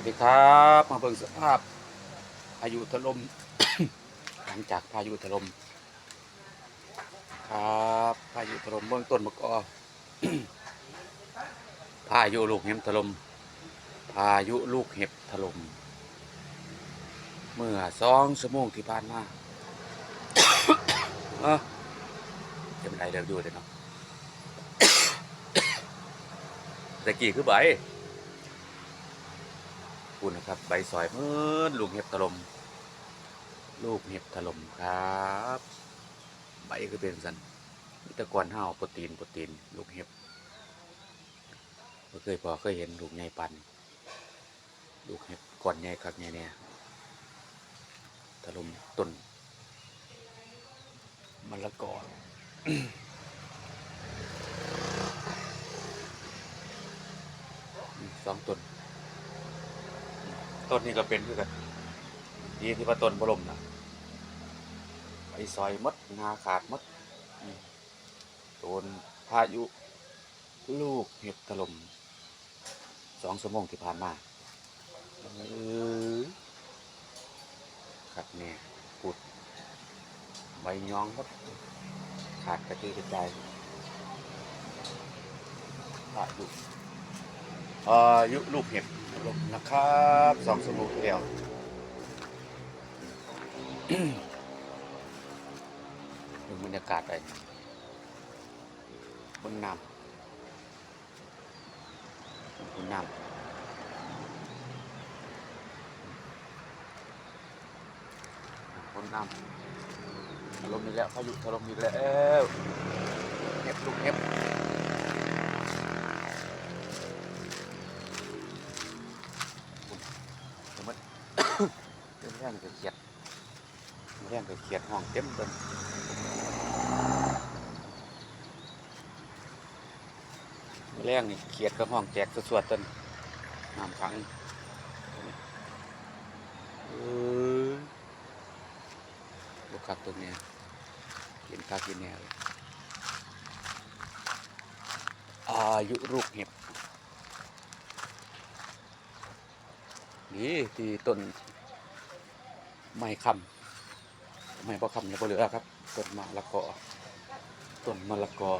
วัสดีครับมาเบิ่งสภาพพายุถล่ม หลังจากพายุถล่มครับพายุถล่มเบื้องต้นมะกอพายุลูกเห็บถล่มพายุลูกเห็บถล่มเมื่อสองชั่วโมงที่ผ่านมาเอ้อจะเป็นไรเดี๋ยวดูเลยเนาะตะกี้คือใบ คุณนะครับ ใบซอยมืดลูกเห็บถล่มลูกเห็บถล่มครับ ใบคือเป็นสันมีแตะกอนห้าวโปรตีนโปรตีน ลูกเห็บเคยพอเคยเห็นลูกใหญ่ปันลูกเห็บก่อนใหญ่คักใหญ่เนี่ยถล่มต้นมะละกอสองต้น ต้นนี้ก็เป็นคือกันดีที่ว่าต้นบรมนะไปซอยมดงาขาดมดโดนพายุ ลูกเห็บถล่มสองชั่วโมงที่ผ่านมาขัดเนี่ยปุดใบย้องมดขาดกระจุยกระจายพายุอายุลูกเห็บ ลมนะครับสองชั่วโมงที่แล้วดูบรรยากาศไปบนน้ำบนน้ำบนน้ำถล่มอีกแล้วพายุถล่มอีกแล้วเห็บลูกเห็บ เดี๋ยวมันแรงจะเขียดแรงจะเขียดห้องเต็มเต็มแรงนี่เขียดกับห้องแจกสวดๆต้นน้ำขังเออลูกคักตัวเนี้ยกินข้าวกินแนวเลยอายุลูกเห็บนี่ที่ต้น ไม้คำไม้พอคำเนี่ยพอเหลือครับต้นมะละกอต้นมะละกอ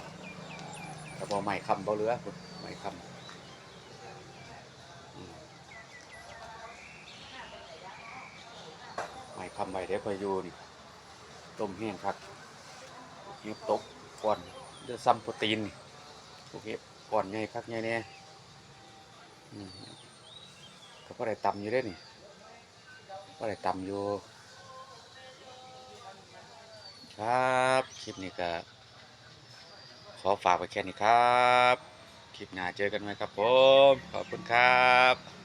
แต่พอใหม่คำบ่เหลือพุ่นใหม่คำอืมใหม่คำใหม่เดี๋ยวคอยอยู่นี่ต้มแห้งครับเก็บตกก่อนเดือซ้ำโปรตีนโอเคก่อนไงคักไงแน่อืมก็พอได้ตำอยู่ได้นี่ พอได้ตำอยู่ ครับ คลิปนี้ก็ขอฝากไปแค่นี้ครับ คลิปหน้าเจอกันไหมครับผม ขอบคุณครับ